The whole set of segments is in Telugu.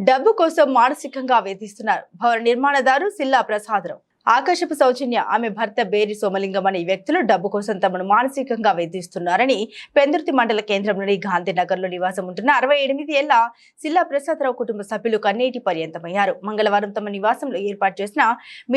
డబ్బు కోసం మానసికంగా వేధిస్తున్నారు. భవన నిర్మాణదారు సిల్లా ప్రసాదరావు. ఆకాశపు సౌజన్య ఆమె భర్త బేరి సోమలింగం అనే వ్యక్తులు డబ్బు కోసం తమను మానసికంగా వేధిస్తున్నారని పెందుర్తి మండల కేంద్రంలోని గాంధీనగర్లో నివాసం ఉంటున్న అరవై ఎనిమిది ఏళ్ళ సిల్లా ప్రసాదరావు కుటుంబ సభ్యులు కన్నీటి పర్యంతమయ్యారు. మంగళవారం తమ నివాసంలో ఏర్పాటు చేసిన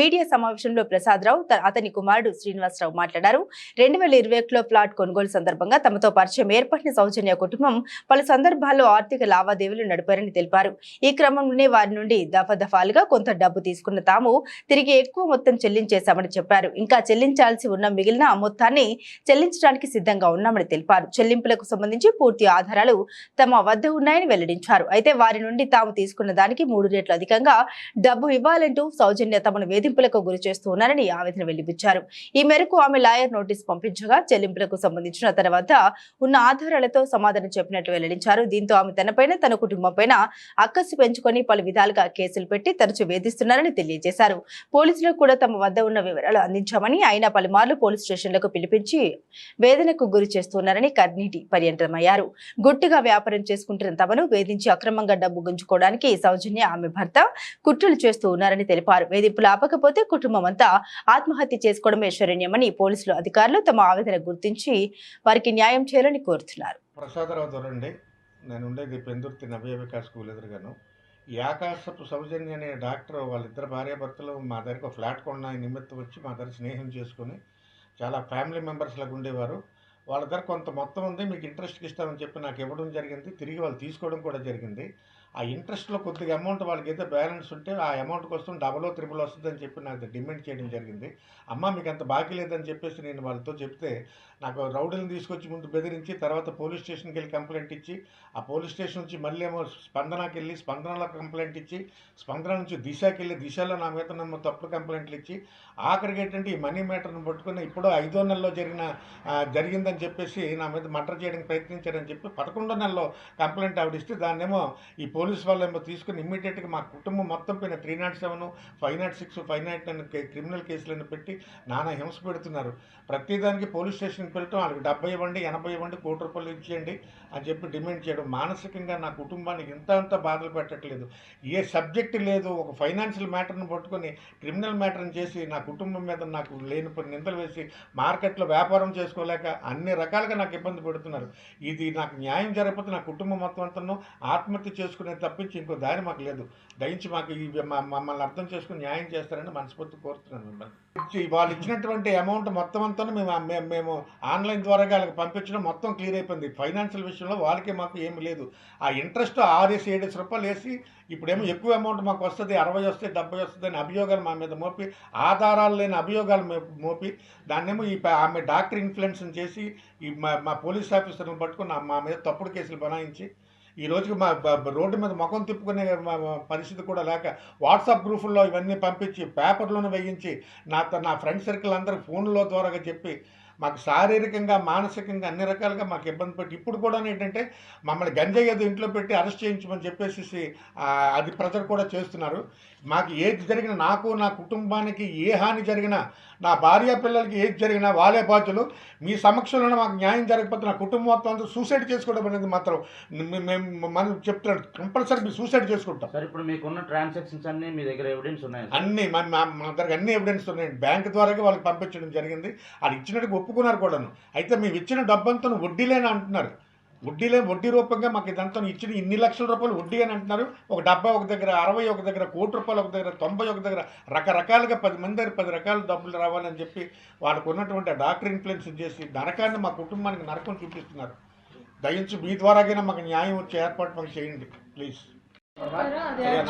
మీడియా సమావేశంలో ప్రసాదరావు అతని కుమారుడు శ్రీనివాసరావు మాట్లాడారు. రెండు వేల ఇరవై ఒకటిలో ప్లాట్ కొనుగోలు సందర్భంగా తమతో పరిచయం ఏర్పడిన సౌజన్య కుటుంబం పలు సందర్భాల్లో ఆర్థిక లావాదేవీలు నడిపారని తెలిపారు. ఈ క్రమంలోనే వారి నుండి దఫాదఫాలుగా కొంత డబ్బు తీసుకున్న తాము తిరిగి ఎక్కువ మొత్తం చెల్లించేశామని చెప్పారు. ఇంకా చెల్లించాల్సి ఉన్న మిగిలిన మొత్తాన్ని చెల్లించడానికి సిద్ధంగా ఉన్నామని తెలిపారు. చెల్లింపులకు సంబంధించి పూర్తి ఆధారాలు తమ వద్ద ఉన్నాయని వెల్లడించారు. అయితే వారి నుండి తాము తీసుకున్న దానికి మూడు రెట్లు అధికంగా డబ్బు ఇవ్వాలంటూ సౌజన్య తమను వేధింపులకు గురి చేస్తున్నారని ఆవేదన వెల్లిపించారు ఈ మేరకు ఆమె లాయర్ నోటీస్ పంపించగా చెల్లింపులకు సంబంధించిన తన వద్ద ఉన్న ఆధారాలతో సమాధానం చెప్పినట్లు వెల్లడించారు. దీంతో ఆమె తనపైన తన కుటుంబం పైన అక్కసు పెంచుకొని పలు విధాలుగా కేసులు పెట్టి తరచు వేధిస్తున్నారని తెలియజేశారు. పోలీసులకు కూడా తమ వద్ద ఉన్న వివరాలు అందించామని అయినా పలుమార్లు పోలీస్ స్టేషన్లకు పిలిపించి వేదనకు గురి చేస్తున్నారని కర్నీటి పర్యంతమయ్యారు. గుట్టుగా వ్యాపారం చేసుకుంటున్న తమను వేధించి అక్రమంగా డబ్బు గుంజుకోవడానికి సౌజన్య ఆమె భర్త కుట్రలు చేస్తూ ఉన్నారని తెలిపారు. వేధింపులు ఆపకపోతే కుటుంబం అంతా ఆత్మహత్య చేసుకోవడమే శరణ్యమని పోలీసులు అధికారులు తమ ఆవేదన గుర్తించి వారికి న్యాయం చేయాలని కోరుతున్నారు. ప్రసాదరావు దొరండి నేను ఉండేది పెందుర్తి నవ్య వికాస్ స్కూల్ ఎదురుగాను. యాకాశపు సౌజన్య అనే డాక్టర్ వాళ్ళిద్దరు భార్యాభర్తలు మా దగ్గర ఒక ఫ్లాట్ కొన్న నిమిత్తం వచ్చి మా దగ్గర స్నేహం చేసుకుని చాలా ఫ్యామిలీ మెంబర్స్ లాగా ఉండేవారు. వాళ్ళ దగ్గర కొంత మొత్తం ఉంది మీకు ఇంట్రెస్ట్కి ఇస్తామని చెప్పి నాకు ఇవ్వడం జరిగింది తిరిగి వాళ్ళు తీసుకోవడం కూడా జరిగింది. ఆ ఇంట్రెస్ట్లో కొద్దిగా అమౌంట్ వాళ్ళకి ఏదో బ్యాలెన్స్ ఉంటే ఆ అమౌంట్ కోసం డబలో త్రిబుల్ వస్తుందని చెప్పి నాకు డిమాండ్ చేయడం జరిగింది. అమ్మ మీకు అంత బాకీ లేదని చెప్పేసి నేను వాళ్ళతో చెప్తే నాకు రౌడీని తీసుకొచ్చి ముందు బెదిరించి తర్వాత పోలీస్ స్టేషన్కి వెళ్ళి కంప్లైంట్ ఇచ్చి ఆ పోలీస్ స్టేషన్ నుంచి మళ్ళీ ఏమో స్పందనకి వెళ్ళి స్పందనలో కంప్లైంట్ ఇచ్చి స్పందన నుంచి దిశకి వెళ్ళి దిశలో నా మీద నమ్మ తప్పుడు కంప్లైంట్లు ఇచ్చి ఆఖరికి ఏంటంటే ఈ మనీ మ్యాటర్ను పట్టుకుని ఇప్పుడు ఐదో నెలలో జరిగిన జరిగిందని చెప్పేసి నా మీద మర్డర్ చేయడానికి ప్రయత్నించారని చెప్పి పదకొండో నెలలో కంప్లైంట్ ఆవిడిస్తే దాన్నేమో ఈ పోలీస్ వాళ్ళు ఏమో తీసుకుని ఇమ్మీడియట్గా మా కుటుంబం మొత్తం పైన three nought seven five nought six five nought nine criminal కేసులను పెట్టి నానా హింస పెడుతున్నారు. ప్రతిదానికి పోలీస్ స్టేషన్ వెళ్ళటం వాళ్ళకి డెబ్బై ఇవ్వండి ఎనభై ఇవ్వండి కోటి రూపాయలు ఇచ్చేయండి అని చెప్పి డిమాండ్ చేయడం మానసికంగా నా కుటుంబానికి ఇంత అంత బాధలు పెట్టట్లేదు. ఏ సబ్జెక్ట్ లేదు ఒక ఫైనాన్షియల్ మ్యాటర్ని పట్టుకొని క్రిమినల్ మ్యాటర్ని చేసి నా కుటుంబం మీద నాకు లేని నిందలు వేసి మార్కెట్లో వ్యాపారం చేసుకోలేక అన్ని రకాలుగా నాకు ఇబ్బంది పెడుతున్నారు. ఇది నాకు న్యాయం జరగకపోతే నా కుటుంబం మొత్తం అంతను ఆత్మహత్య చేసుకునే తప్పించి ఇంకో దారి మాకు లేదు. దయించి మాకు ఈ మమ్మల్ని అర్థం చేసుకుని న్యాయం చేస్తారని మనస్ఫూర్తి కోరుతున్నాను మిమ్మల్ని. వాళ్ళు ఇచ్చినటువంటి అమౌంట్ మొత్తం అంతా మేము మేము- మేము ఆన్లైన్ ద్వారా వాళ్ళకి పంపించడం మొత్తం క్లియర్ అయిపోయింది. ఫైనాన్షియల్ విషయంలో వాళ్ళకి మాకు ఏమి లేదు. ఆ ఇంట్రెస్ట్ ఆరేసి ఏడేసి రూపాయలు వేసి ఇప్పుడేమో ఎక్కువ అమౌంట్ మాకు వస్తుంది అరవై వస్తే డెబ్బై వస్తుంది అని అభియోగాలు మా మీద మోపి ఆధారాలు లేని అభియోగాలు మోపి దాన్నేమో ఈ ఆమె డాక్టర్ ఇన్ఫ్లుయెన్స్ చేసి ఈ మా మా పోలీస్ ఆఫీసర్ని పట్టుకుని మా మీద తప్పుడు కేసులు బనాయించి ఈ రోజుకి మా బ- రోడ్డు మీద ముఖం తిప్పుకునే మా- పరిస్థితి కూడా లేక వాట్సాప్ గ్రూపుల్లో ఇవన్నీ పంపించి పేపర్లోనే వేయించి నా నా ఫ్రెండ్ సర్కిల్ అందరికి ఫోన్లో ద్వారా చెప్పి మాకు శారీరకంగా మానసికంగా అన్ని రకాలుగా మాకు ఇబ్బంది పెట్టి ఇప్పుడు కూడా ఏంటంటే మమ్మల్ని గంజాయి ఏదో ఇంట్లో పెట్టి అరెస్ట్ చేయించమని చెప్పేసి అది ప్రజలు కూడా చేస్తున్నారు. మాకు ఏది జరిగినా నాకు నా కుటుంబానికి ఏ హాని జరిగినా నా భార్య పిల్లలకి ఏది జరిగినా వాళ్ళే బాధ్యులు. మీ సమక్షంలోనే మాకు న్యాయం జరగకపోతే నా కుటుంబం మొత్తం అంతా సూసైడ్ చేసుకోవడం అనేది మాత్రం మేము మనం చెప్తున్నాడు. కంపల్సరీ మీరు సూసైడ్ చేసుకుంటాం. సార్ ఇప్పుడు మీకున్న ట్రాన్సాక్షన్స్ అన్ని మీ దగ్గర ఎవిడెన్స్ ఉన్నాయి? అన్ని మా మా మా దగ్గర అన్ని ఎవిడెన్స్ ఉన్నాయి. బ్యాంక్ ద్వారా వాళ్ళకి పంపించడం జరిగింది. అది ఇచ్చినట్టుగా ఒప్పుకున్నారు కూడాను. అయితే మేము ఇచ్చిన డబ్బంతా వడ్డీలేని అంటున్నారు. వడ్డీలే వడ్డీ రూపంగా మాకు ఇదంతా ఇచ్చిన ఇన్ని లక్షల రూపాయలు వడ్డీ అని అంటున్నారు. ఒక డెబ్బై ఒక దగ్గర అరవై ఒక దగ్గర కోటి రూపాయలు ఒక దగ్గర తొంభై ఒక దగ్గర రకరకాలుగా పది మంది దగ్గర పది రకాల డబ్బులు రావాలని చెప్పి వాళ్ళకు ఉన్నటువంటి డాక్టర్ ఇన్ఫ్లుయెన్స్ చేసి నరకాన్ని మా కుటుంబానికి నరకం చూపిస్తున్నారు. దయించి మీ ద్వారాగైనా మాకు న్యాయం వచ్చే ఏర్పాటు మాకు చేయండి ప్లీజ్.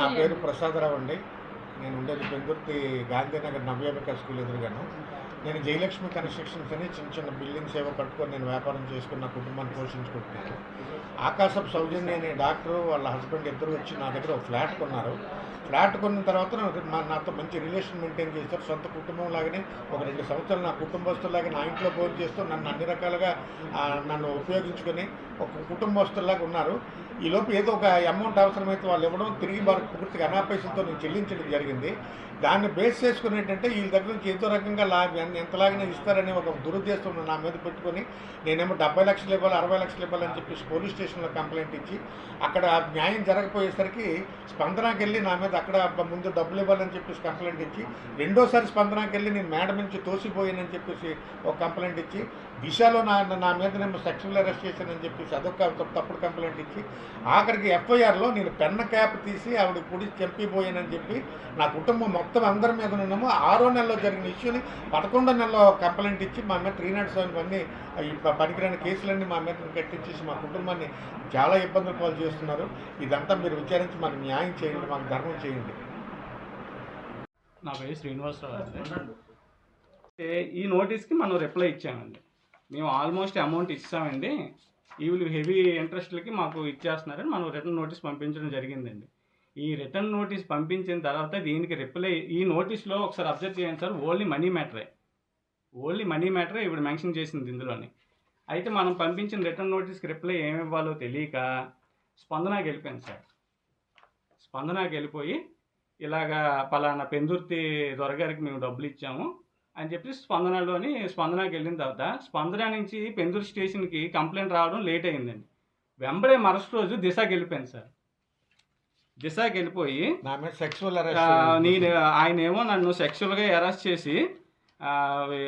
నా పేరు ప్రసాదరావు అండి. నేను ఉండేది పెందుర్తి గాంధీనగర్ నవ్యాబిక స్కూల్ ఎదురుగాను. నేను జయలక్ష్మి కన్స్ట్రక్షన్స్ అని చిన్న చిన్న బిల్డింగ్స్ ఏవో కట్టుకొని నేను వ్యాపారం చేసుకుని నా కుటుంబాన్ని పోషించుకుంటున్నాను. ఆకాశం సౌజన్య అనే డాక్టరు వాళ్ళ హస్బెండ్ ఇద్దరు వచ్చి నా దగ్గర ఒక ఫ్లాట్ కొన్నారు. ఫ్లాట్ కొన్న తర్వాత నా- నాతో మంచి రిలేషన్ మెయింటైన్ చేశారు. సొంత కుటుంబం లాగానే ఒక రెండు సంవత్సరాలు నా కుటుంబస్తులాగా నా ఇంట్లో ఫోన్ చేస్తూ నన్ను అన్ని రకాలుగా నన్ను ఉపయోగించుకొని ఒక కుటుంబస్తులాగా ఉన్నారు. ఈ లోపు ఏదో ఒక అమౌంట్ అవసరమైతే వాళ్ళు ఇవ్వడం తిరిగి వారికి పూర్తిగా అనాపైసలతో నేను చెల్లించడం జరిగింది. దాన్ని బేస్ చేసుకుని ఏంటంటే వీళ్ళ దగ్గర నుంచి ఏదో రకంగా లా ఎంత- ఎంతలాగినా ఇస్తారని ఒక దురుద్దేశం నా మీద పెట్టుకొని నేనేమో డెబ్బై లక్షలు ఇవ్వాలి అరవై లక్షలు ఇవ్వాలని చెప్పేసి పోలీస్ స్టేషన్లో కంప్లైంట్ ఇచ్చి అక్కడ ఆ న్యాయం జరగపోయేసరికి స్పందనకి వెళ్ళి నా మీద అక్కడ ముందు డబ్బులు ఇవ్వాలని చెప్పేసి కంప్లైంట్ ఇచ్చి రెండోసారి స్పందనకి వెళ్ళి నేను మేడం నుంచి తోసిపోయానని చెప్పేసి ఒక కంప్లైంట్ ఇచ్చి దిశలో నా నా మీద నేను సెక్షువల్ అరెస్ట్ చేశానని చెప్పేసి అదొక తప్పు- తప్పుడు కంప్లైంట్ ఇచ్చి ఆఖరికి ఎఫ్ఐఆర్లో నేను పెన్న క్యాప్ తీసి ఆవిడ పుడి చంపిపోయానని చెప్పి నా కుటుంబం మొత్తం అందరి మీద ఉన్నాము. ఆరో నెలలో జరిగిన ఇష్యూని పదకొండో నెలలో కంప్లైంట్ ఇచ్చి మా మీద త్రీ నాట్ సెవెన్ అన్ని పనికిరాని కేసులన్నీ మా మీద కట్టించేసి మా కుటుంబాన్ని చాలా ఇబ్బందులు పాలు చేస్తున్నారు. ఇదంతా మీరు విచారించి మాకు న్యాయం చేయండి మాకు ధర్మం చేయండి. నా పేరు శ్రీనివాసరావు ఈ నోటీస్కి మనం రిప్లై ఇచ్చామండి. మేము ఆల్మోస్ట్ అమౌంట్ ఇస్తామండి. వీళ్ళు హెవీ ఇంట్రెస్ట్లకి మాకు ఇచ్చేస్తున్నారని మనం రిటర్న్ నోటీస్ పంపించడం జరిగిందండి. ఈ రిటర్న్ నోటీస్ పంపించిన తర్వాత దీనికి రిప్లై ఈ నోటీస్లో ఒకసారి అబ్జర్వ్ చేయండి సార్ ఓన్లీ మనీ మ్యాటరే ఓన్లీ మనీ మ్యాటరే ఇప్పుడు మెన్షన్ చేసింది ఇందులోని. అయితే మనం పంపించిన రిటర్న్ నోటీస్కి రిప్లై ఏమి ఇవ్వాలో తెలియక స్పందనకి వెళ్ళిపోయింది సార్. స్పందనకి వెళ్ళిపోయి ఇలాగా పలానా పెందుర్తి దొరగారికి మేము డబ్బులు ఇచ్చాము. అని చెప్పి స్పందనలోని స్పందనకి వెళ్ళిన తర్వాత స్పందన నుంచి పెందూరు స్టేషన్కి కంప్లైంట్ రావడం లేట్ అయిందండి వెంబడే మరుసటి రోజు దిశకి వెళ్ళిపోయింది సార్. దిశకి వెళ్ళిపోయి సెక్సువల్ నేను ఆయన ఏమో నన్ను సెక్షువల్గా అరెస్ట్ చేసి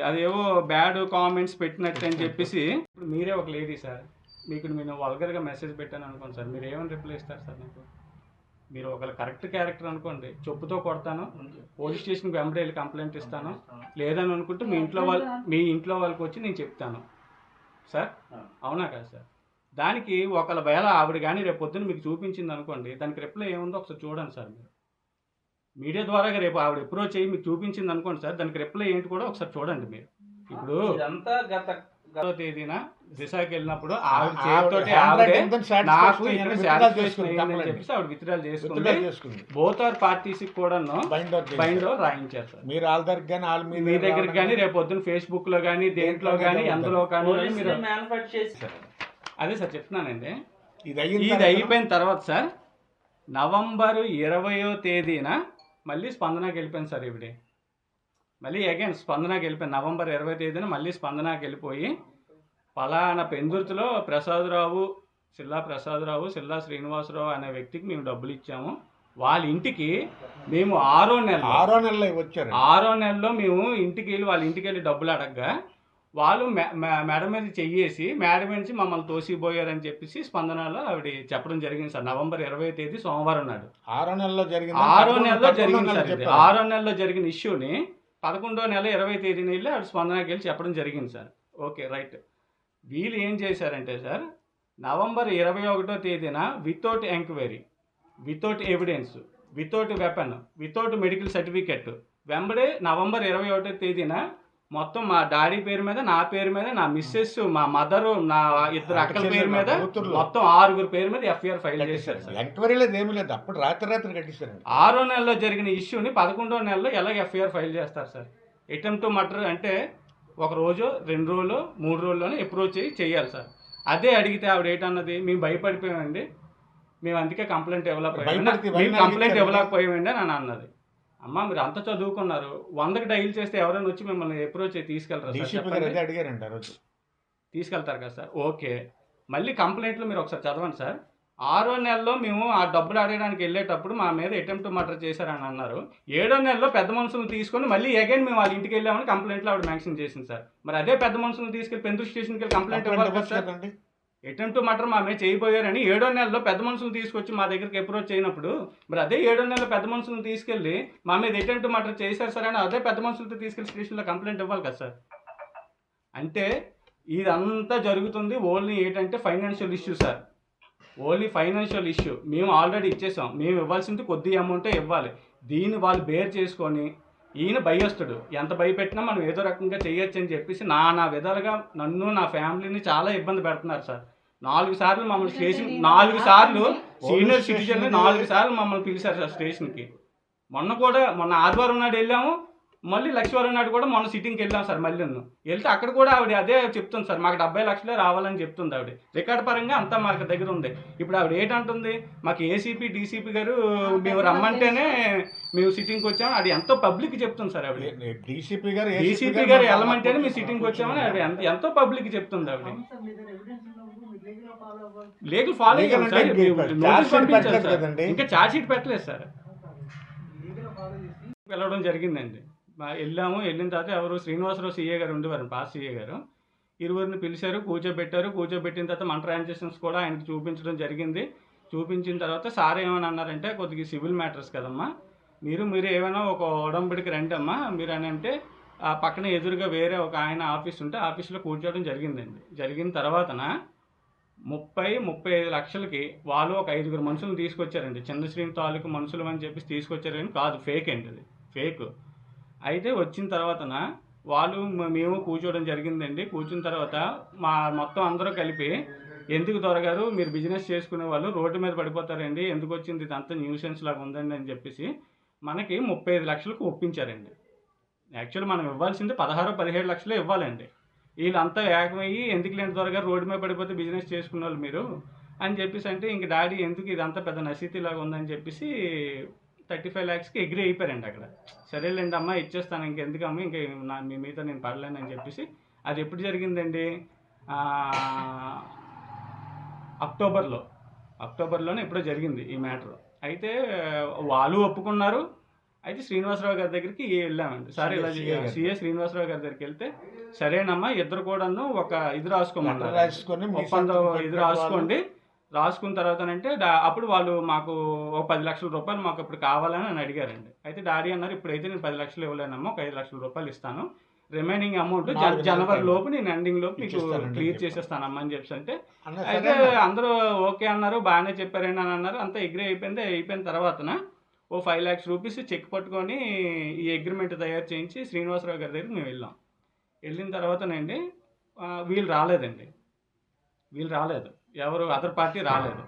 అదేవో బ్యాడ్ కామెంట్స్ పెట్టినట్టు అని చెప్పేసి ఇప్పుడు మీరే ఒక లేడీ సార్. మీకు నేను వల్గర్గా మెసేజ్ పెట్టాను అనుకోండి సార్. మీరు ఏమని రిప్లై ఇస్తారు సార్ నాకు? మీరు ఒక కరెక్ట్ క్యారెక్టర్ అనుకోండి చెప్పుతో కొడతాను పోలీస్ స్టేషన్కి వెంబడి వెళ్ళి కంప్లైంట్ ఇస్తాను. లేదని అనుకుంటే మీ ఇంట్లో వాళ్ళు మీ ఇంట్లో వాళ్ళకి వచ్చి నేను చెప్తాను. సార్? అవునా కదా సార్? దానికి ఒకళ్ళ వేళ ఆవిడ కానీ రేపు పొద్దున్న మీకు చూపించింది అనుకోండి దానికి రిప్లై ఏముందో ఒకసారి చూడండి సార్ మీరు. మీడియా ద్వారా రేపు ఆవిడ అప్రోచ్ అయ్యి మీకు చూపించింది అనుకోండి సార్ దానికి రిప్లై ఏంటి కూడా ఒకసారి చూడండి మీరు. ఇప్పుడు ఇదంతా గత గత తేదీన దిశకి వెళ్ళినప్పుడు చెప్పేసి ఆవిడ విత్డ్రాల్ చేసుకుంది. బోత్ ఆర్ పార్టీస్ కూడాను బైండ్ రాయించారు మీరు వాళ్ళ దగ్గర కానీ వాళ్ళ మీద మీ దగ్గరికి కానీ రేపు పొద్దున్న ఫేస్బుక్లో కానీ దేంట్లో కానీ ఎందులో కానీ మీరు అదే సార్ చెప్తున్నానండి. ఇది ఇది అయిపోయిన తర్వాత సార్ నవంబర్ ఇరవయో తేదీన మళ్ళీ స్పందనకి వెళ్ళిపోయింది సార్ ఇవిడే మళ్ళీ అగైన్ స్పందనకి వెళ్ళిపోయింది. నవంబర్ ఇరవై తేదీన మళ్ళీ స్పందనకి వెళ్ళిపోయి పలానా పెందుర్తిలో ప్రసాదరావు సిల్లా ప్రసాదరావు సిల్లా శ్రీనివాసరావు అనే వ్యక్తికి మేము డబ్బులు ఇచ్చాము. వాళ్ళ ఇంటికి మేము ఆరో నెల ఆరో నెలలో వచ్చారు. ఆరో నెలలో మేము ఇంటికి వెళ్ళి వాళ్ళ ఇంటికి వెళ్ళి డబ్బులు అడగగా వాళ్ళు మేడం మీద చెయ్యేసి మేడం నుంచి మమ్మల్ని తోసిపోయారని చెప్పేసి స్పందనలో ఆవిడ చెప్పడం జరిగింది సార్. నవంబర్ ఇరవై తేదీ సోమవారం నాడు. ఆరో నెలలో జరిగింది? ఆరో నెలలో జరిగింది సార్. ఆరో నెలలో జరిగిన ఇష్యూని పదకొండో నెల ఇరవై తేదీన వెళ్ళి ఆవిడ స్పందనకి వెళ్ళి చెప్పడం జరిగింది సార్. Okay right. వీళ్ళు ఏం చేశారంటే సార్ నవంబర్ ఇరవై ఒకటో తేదీన without enquiry without evidence without weapon without medical certificate వెంబడే నవంబర్ ఇరవై ఒకటో తేదీన మొత్తం మా డాడీ పేరు మీద నా పేరు మీద నా మిస్సెస్ మా మదరు నా ఇద్దరు అక్కల పేరు మీద. మొత్తం ఆరుగురు పేరు మీద ఎఫ్ఐఆర్ ఫైల్ చేశారు ఎంక్వైరీ లేదు ఏమీ లేదు. అప్పుడు రాత్రి రాత్రి కట్టిస్తారండి ఆరో నెలలో జరిగిన ఇష్యూని పదకొండో నెలలో ఎలా ఎఫ్ఐఆర్ ఫైల్ చేస్తారు సార్? అటెంప్ట్ మర్డర్ అంటే ఒక రోజు రెండు రోజులు మూడు రోజుల్లోనే అప్రోచ్ అయ్యి చేయాలి సార్. అదే అడిగితే ఆవిడ ఏంటన్నది మేము భయపడిపోయామండి. మేము అందుకే కంప్లైంట్ ఇవ్వలేకపోయామండి భయపడితే మేము కంప్లైంట్ అడిగితే ఇవ్వలేకపోయామండి అని అన్నది. అమ్మ మీరు అంత చదువుకున్నారు. వందకి డైల్ చేస్తే ఎవరైనా వచ్చి మిమ్మల్ని అప్రోచ్ అయ్యి తీసుకెళ్తారా అడిగారండి ఆ రోజు. తీసుకెళ్తారు కదా సార్. ఓకే. మళ్ళీ కంప్లైంట్లు మీరు ఒకసారి చదవండి సార్. ఆరో నెలలో మేము ఆ డబ్బులు అడగడానికి వెళ్ళేటప్పుడు మా మీద అటెంప్ట్ మర్డర్ చేశారని అన్నారు. ఏడో నెలలో పెద్ద మనుషులను తీసుకొని మళ్ళీ అగైన్ మేము వాళ్ళ ఇంటికి వెళ్ళామని కంప్లైంట్లో ఆవిడ మెన్షన్ చేసింది సార్. మరి అదే పెద్ద మనుషులను తీసుకెళ్ళి పెందుకు స్టేషన్కి వెళ్ళి కంప్లైంట్ ఇవ్వాలి కదా సార్? అటెంప్ట్ మర్డర్ మా మీద చేయబోయారని ఏడో నెలలో పెద్ద మనుషులు తీసుకొచ్చి మా దగ్గరికి అప్రోచ్ అయినప్పుడు మరి అదే ఏడో నెలలో పెద్ద మనుషులను తీసుకెళ్ళి మా మీద అటెంప్ట్ మర్డర్ చేశారు సార్ అని అదే పెద్ద మనుషులతో తీసుకెళ్ళి స్టేషన్లో కంప్లైంట్ ఇవ్వాలి కదా సార్? అంటే ఇదంతా జరుగుతుంది ఓన్లీ ఏంటంటే financial issue sir. Only financial issue. మేము ఆల్రెడీ ఇచ్చేసాం. మేము ఇవ్వాల్సింది కొద్ది అమౌంటే ఇవ్వాలి. దీన్ని వాళ్ళు బేర్ చేసుకొని ఈయన భయస్తుడు ఎంత భయపెట్టినా మనం ఏదో రకంగా చేయొచ్చు అని చెప్పేసి నా నా విధాలుగా నన్ను నా ఫ్యామిలీని చాలా ఇబ్బంది పెడుతున్నారు సార్. నాలుగు సార్లు మమ్మల్ని స్టేషన్ నాలుగు సార్లు సీనియర్ సిటిజన్ నాలుగు సార్లు మమ్మల్ని పిలిచారు సార్ స్టేషన్కి. మొన్న కూడా మొన్న ఆదివారం నాడు వెళ్ళాము. మళ్ళీ లక్ష్మీవారం నాడు కూడా మొన్న సిట్టింగ్కి వెళ్ళాం సార్ మళ్ళీ వెళ్తే అక్కడ కూడా ఆవిడ అదే చెప్తుంది సార్ మాకు డెబ్బై లక్షలే రావాలని చెప్తుంది ఆవిడ. రికార్డ్ పరంగా అంతా మాకు దగ్గర ఉంది. ఇప్పుడు ఆవిడ ఏంటంటుంది? మాకు ఏసీపీ డీసీపీ గారు మేము రమ్మంటేనే మేము సిట్టింగ్కి వచ్చాము అది ఎంతో పబ్లిక్ చెప్తుంది సార్ ఆవిడ. డీసీపీ గారు డీసీపీ గారు వెళ్ళమంటేనే మీ సిట్టింగ్కి వచ్చామని ఆవిడ ఎంత- ఎంతో పబ్లిక్ చెప్తుంది ఆవిడ. లీగల్ ఫాలో మేము. ఇంకా ఛార్జ్ షీట్ పెట్టలేదు సార్. వెళ్ళడం జరిగిందండి. వెళ్ళాము వెళ్ళిన తర్వాత ఎవరు శ్రీనివాసరావు సీఏ గారు ఉండేవారు పాస్ సీఏ గారు. ఇరువురిని పిలిచారు కూర్చోబెట్టారు కూర్చోబెట్టిన తర్వాత మన ట్రాన్సాక్షన్స్ కూడా ఆయనకి చూపించడం జరిగింది. చూపించిన తర్వాత సార్ ఏమని అన్నారంటే కొద్దిగా సివిల్ మ్యాటర్స్ కదమ్మా. మీరు మీరు ఏమైనా ఒక ఉడంబడికి రండి అమ్మా. మీరు అని అంటే ఆ పక్కన ఎదురుగా వేరే ఒక ఆయన ఆఫీస్ ఉంటే ఆఫీస్లో కూర్చోవడం జరిగిందండి. జరిగిన తర్వాతన ముప్పై ముప్పై ఐదు లక్షలకి వాళ్ళు ఒక ఐదుగురు మనుషులను తీసుకొచ్చారండి. చంద్రశ్రీని తాలూకు మనుషులు అని చెప్పేసి తీసుకొచ్చారు కానీ కాదు ఫేక్ అండి అది. ఫేక్. అయితే వచ్చిన తర్వాతన వాళ్ళు మేము కూర్చోవడం జరిగిందండి. కూర్చున్న తర్వాత మా మొత్తం అందరూ కలిపి ఎందుకు దొరగారు మీరు బిజినెస్ చేసుకునే వాళ్ళు రోడ్డు మీద పడిపోతారండి. ఎందుకు వచ్చింది ఇదంతా న్యూసెన్స్ లాగా ఉందండి అని చెప్పేసి మనకి ముప్పై ఐదు లక్షలకు ఒప్పించారండి. యాక్చువల్ మనం ఇవ్వాల్సింది పదహారు పదిహేడు లక్షలే ఇవ్వాలండి. వీళ్ళంతా ఏకమయ్యి ఎందుకు లేని త్వరగా రోడ్డు మీద పడిపోతే బిజినెస్ చేసుకున్న వాళ్ళు మీరు? అని చెప్పేసి అంటే ఇంక డాడీ ఎందుకు ఇదంతా పెద్ద నసీతి లాగా ఉందని చెప్పేసి థర్టీ ఫైవ్ ల్యాక్స్కి ఎగ్రీ అయిపోయారండి అక్కడ. సరేలేండి అమ్మా ఇచ్చేస్తాను ఇంకెందుకు అమ్మ ఇంకా నా మీ మీద నేను పడలేను అని చెప్పేసి. అది ఎప్పుడు జరిగిందండి? అక్టోబర్లో. అక్టోబర్లోనే ఎప్పుడో జరిగింది ఈ మ్యాటర్. అయితే వాళ్ళు ఒప్పుకున్నారు. అయితే శ్రీనివాసరావు గారి దగ్గరికి వెళ్ళామండి. సరే ఇలా. సిఏ శ్రీనివాసరావు గారి దగ్గరికి వెళ్తే సరేనమ్మా ఇద్దరు కూడాను ఒక ఇది రాసుకోమన్నారు. రాసుకొని మీ ఒప్పందం ఇది రాసుకోండి. రాసుకున్న తర్వాతనంటే డా- అప్పుడు వాళ్ళు మాకు ఒక పది లక్షల రూపాయలు మాకు ఇప్పుడు కావాలని అని అడిగారండి అయితే డాడీ అన్నారు ఇప్పుడైతే నేను పది లక్షలు ఇవ్వలేనమ్మా ఒక ఐదు లక్షల రూపాయలు ఇస్తాను రిమైనింగ్ అమౌంట్ జనవరి. లోపు నేను ఎండింగ్ లోపు మీకు క్లియర్. చేసేస్తానమ్మా అని చెప్పి అంటే అయితే. అందరూ ఓకే అన్నారు బాగానే చెప్పారని అని అన్నారు అంతా అగ్రి అయిపోయింది అయిపోయిన తర్వాతన ఓ ఫైవ్ ల్యాక్స్ రూపీస్ చెక్ పట్టుకొని ఈ అగ్రిమెంట్ తయారు చేయించి శ్రీనివాసరావు గారి దగ్గరికి మేము వెళ్ళాం వెళ్ళిన తర్వాతనండి వీళ్ళు రాలేదండి వీళ్ళు రాలేదు. ఎవరు అదర్ పార్టీ రాలేదు.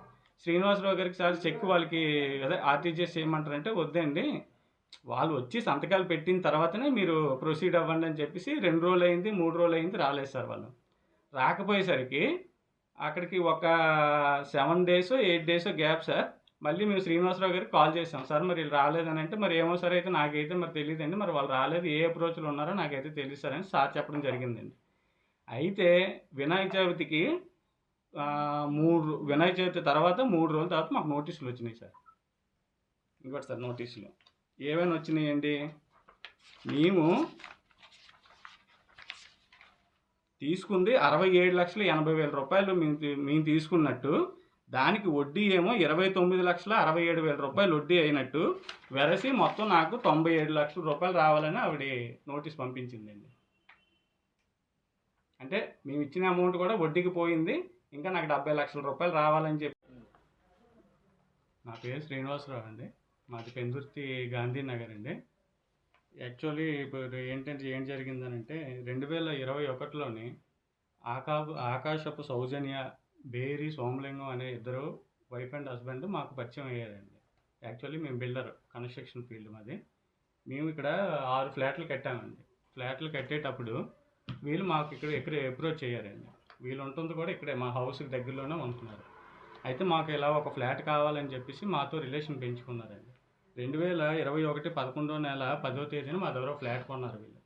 శ్రీనివాసరావు గారికి సార్ చెక్ వాళ్ళకి అదే ఆర్టీజీఎస్ చేయమంటారంటే వద్దండి. వాళ్ళు వచ్చి సంతకాలు పెట్టిన తర్వాతనే మీరు ప్రొసీడ్ అవ్వండి అని చెప్పేసి రెండు రోజులు అయింది మూడు రోజులు అయింది రాలేదు సార్ వాళ్ళు. రాకపోయేసరికి అక్కడికి ఒక seven days eight days gap sir. మళ్ళీ మేము శ్రీనివాసరావు గారికి కాల్ చేసాం సార్ మరి వీళ్ళు రాలేదని అంటే మరి ఏమో సార్ అయితే నాకైతే మరి తెలియదండి. మరి వాళ్ళు రాలేదు ఏ అప్రోచ్లో ఉన్నారో నాకైతే తెలియదు సార్ అని సార్ చెప్పడం జరిగిందండి. అయితే వినాయక చవితికి మూడు వినాయక చవితి తర్వాత మూడు రోజుల తర్వాత మాకు నోటీసులు వచ్చినాయి సార్. ఇంకోటి సార్ నోటీసులు. ఏమైనా వచ్చినాయండి? మేము తీసుకుంది అరవై ఏడు లక్షల ఎనభై వేల రూపాయలు మేము మేము తీసుకున్నట్టు దానికి వడ్డీ ఏమో ఇరవై తొమ్మిది లక్షల అరవై ఏడు వేల రూపాయలు వడ్డీ అయినట్టు వెరసి మొత్తం నాకు తొంభై ఏడు లక్షల రూపాయలు రావాలని ఆవిడ నోటీస్ పంపించిందండి. అంటే మేము ఇచ్చిన అమౌంట్ కూడా వడ్డీకి పోయింది. ఇంకా నాకు డెబ్బై లక్షల రూపాయలు రావాలని చెప్పి. నా పేరు శ్రీనివాసరావు అండి. మాది పెందుర్తి గాంధీనగర్ అండి. యాక్చువల్లీ ఇప్పుడు ఏంటంటే ఏం జరిగిందనంటే రెండు వేల ఇరవై ఒకటిలోని ఆకా ఆకాశపు సౌజన్య బేరి సోమలింగం అనే ఇద్దరు వైఫ్ అండ్ హస్బెండ్ మాకు పరిచయం అయ్యారండి. యాక్చువల్లీ మేము బిల్డర్ కన్స్ట్రక్షన్ ఫీల్డ్ మాది. మేము ఇక్కడ ఆరు ఫ్లాట్లు కట్టామండి. ఫ్లాట్లు కట్టేటప్పుడు వీళ్ళు మాకు ఇక్కడ ఎక్కడ అప్రోచ్ అయ్యారండి. వీళ్ళు ఉంటుంది కూడా ఇక్కడే మా హౌస్కి దగ్గరలోనే ఉంటున్నారు. అయితే మాకు ఇలా ఒక ఫ్లాట్ కావాలని చెప్పేసి మాతో రిలేషన్ పెంచుకున్నారండి. రెండు వేల ఇరవై ఒకటి పదకొండో నెల పదో తేదీన మా దగ్గర ఫ్లాట్ కొన్నారు వీళ్ళు.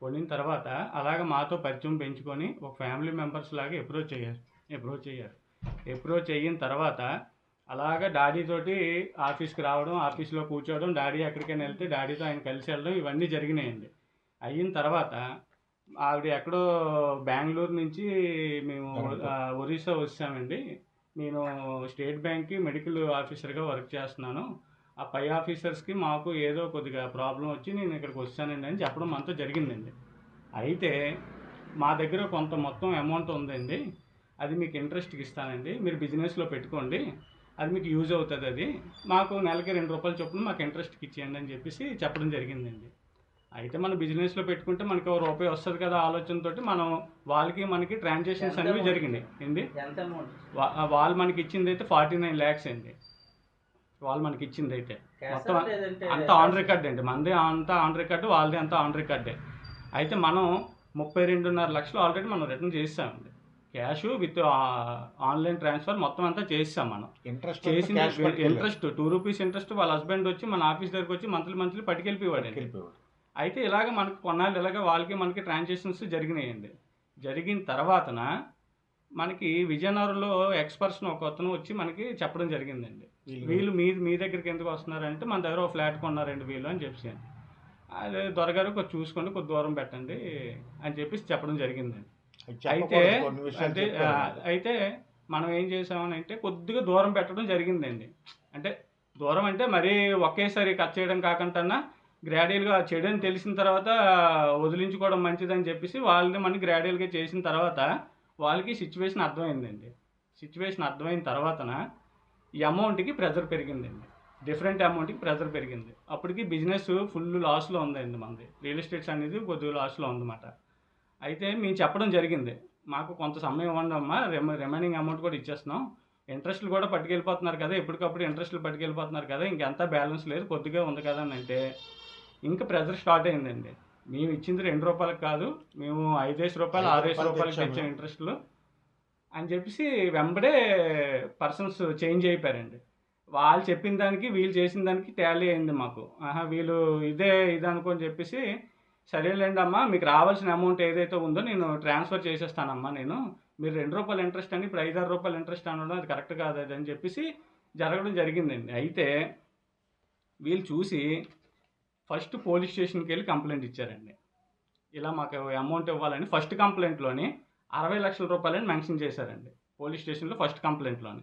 కొనిన తర్వాత అలాగ మాతో పరిచయం పెంచుకొని ఒక ఫ్యామిలీ మెంబర్స్ లాగా అప్రోచ్ అయ్యారు. అప్రోచ్ అయ్యారు. అప్రోచ్ అయిన తర్వాత అలాగ డాడీ తోటి ఆఫీస్కి రావడం ఆఫీస్లో కూర్చోవడం డాడీ ఎక్కడికైనా వెళ్తే డాడీతో ఆయన కలిసి వెళ్ళడం ఇవన్నీ జరిగినాయండి. అయిన తర్వాత ఆవిడ ఎక్కడో బెంగళూరు నుంచి మేము ఒరిస్సా వచ్చామండి. నేను స్టేట్ బ్యాంక్కి మెడికల్ ఆఫీసర్గా వర్క్ చేస్తున్నాను. ఆ పై ఆఫీసర్స్కి మాకు ఏదో కొద్దిగా ప్రాబ్లం వచ్చి నేను ఇక్కడికి వచ్చానండి అని చెప్పడం మనతో జరిగిందండి. అయితే మా దగ్గర కొంత మొత్తం అమౌంట్ ఉందండి. అది మీకు ఇంట్రెస్ట్కి ఇస్తానండి. మీరు బిజినెస్లో పెట్టుకోండి. అది మీకు యూజ్ అవుతుంది అది. మాకు నెలకి రెండు రూపాయలు చొప్పున మాకు ఇంట్రెస్ట్కి ఇచ్చేయండి అని చెప్పేసి చెప్పడం జరిగిందండి. అయితే మనం బిజినెస్లో పెట్టుకుంటే మనకి ఒక రూపాయి వస్తుంది కదా ఆలోచనతోటి మనం వాళ్ళకి మనకి ట్రాన్సాక్షన్స్ అనేవి జరిగినాయి. ఏంది? ఎంత అమౌంట్ వా- వాళ్ళు మనకి ఇచ్చింది అయితే ఫార్టీ నైన్ ల్యాక్స్ అండి. వాళ్ళు మనకి ఇచ్చింది అయితే మొత్తం అంతా ఆన్ రికార్డ్ అండి. మనది అంతా ఆన్ రికార్డ్ వాళ్ళది అంతా ఆన్ రికార్డే అయితే మనం ముప్పై రెండున్నర లక్షలు ఆల్రెడీ మనం రిటర్న్ చేసామండి క్యాష్ విత్ ఆన్లైన్ ట్రాన్స్ఫర్ మొత్తం అంతా చేసాం మనం. ఇంట్రెస్ట్ చేసిన cash interest two rupees interest వాళ్ళ హస్బెండ్ వచ్చి మన ఆఫీస్ దగ్గరికి వచ్చి మంత్లీ మంత్లీ పట్టుకెళ్ళిపోయాడు అయితే ఇలాగ మనకి కొన్నాళ్ళు ఇలాగ వాళ్ళకి మనకి ట్రాన్సాక్షన్స్ జరిగినాయండి. జరిగిన తర్వాతన మనకి విజయనగరంలో ఎక్స్పర్సన్ ఒక అతను వచ్చి మనకి చెప్పడం జరిగిందండి. వీళ్ళు. మీ మీ దగ్గరికి ఎందుకు వస్తున్నారంటే మన దగ్గర ఒక ఫ్లాట్ కొన్నారండి వీళ్ళు అని చెప్పి అదే దొరగారు కొంచెం చూసుకోండి కొద్ది దూరం పెట్టండి అని చెప్పేసి చెప్పడం జరిగిందండి. అయితే అంటే అయితే మనం ఏం చేసామని అంటే కొద్దిగా దూరం పెట్టడం జరిగిందండి. అంటే దూరం అంటే మరీ ఒకేసారి కట్ చేయడం కాకుండా గ్రాడ్యువల్గా చెడు అని తెలిసిన తర్వాత వదిలించుకోవడం మంచిదని చెప్పేసి వాళ్ళని మనకి గ్రాడ్యువల్గా చేసిన తర్వాత వాళ్ళకి సిచ్యువేషన్ అర్థమైందండి. సిచ్యువేషన్ అర్థమైన తర్వాతన ఈ అమౌంట్కి ప్రెజర్ పెరిగిందండి. డిఫరెంట్ అమౌంట్కి ప్రెజర్ పెరిగింది. అప్పటికి బిజినెస్ ఫుల్ లాస్లో ఉందండి మనది రియల్ ఎస్టేట్స్ అనేది కొద్దిగా లాస్లో ఉందన్నమాట. అయితే మేము చెప్పడం జరిగింది. మాకు కొంత సమయం ఇవ్వండి అమ్మా రిమ రిమైనింగ్ అమౌంట్ కూడా ఇచ్చేస్తున్నాం. ఇంట్రెస్ట్లు కూడా పట్టుకెళ్ళిపోతున్నారు కదా ఎప్పటికప్పుడు ఇంట్రెస్ట్లు పట్టుకెళ్ళిపోతున్నారు కదా ఇంకెంత బ్యాలెన్స్ లేదు కొద్దిగా ఉంది కదా అని అంటే ఇంకా ప్రెజర్ స్టార్ట్ అయిందండి. మేము ఇచ్చింది రెండు రూపాయలకు కాదు మేము ఐదేసి రూపాయలు ఆరేసి రూపాయలు రూపాయలకి. తెచ్చాం ఇంట్రెస్ట్లు. అని చెప్పేసి వెంబడే పర్సన్స్ చేంజ్ అయిపోయారండి. వాళ్ళు చెప్పిన దానికి వీళ్ళు చేసిన దానికి టాలీ అయింది మాకు. ఆహా వీళ్ళు ఇదే ఇది అనుకొని చెప్పేసి సరేలేండి అమ్మా మీకు రావాల్సిన అమౌంట్ ఏదైతే ఉందో నేను ట్రాన్స్ఫర్ చేసేస్తానమ్మా నేను. మీరు రెండు రూపాయలు ఇంట్రెస్ట్ అని ఇప్పుడు ఐదారు రూపాయలు ఇంట్రెస్ట్ అనడం అది కరెక్ట్ కాదు అది అని చెప్పేసి జరగడం జరిగిందండి. అయితే వీళ్ళు చూసి ఫస్ట్ పోలీస్ స్టేషన్కి వెళ్ళి కంప్లైంట్ ఇచ్చారండి. ఇలా మాకు అమౌంట్ ఇవ్వాలని ఫస్ట్ కంప్లైంట్లోని అరవై లక్షల రూపాయలని మెన్షన్ చేశారండి. పోలీస్ స్టేషన్లో ఫస్ట్ కంప్లైంట్లోని.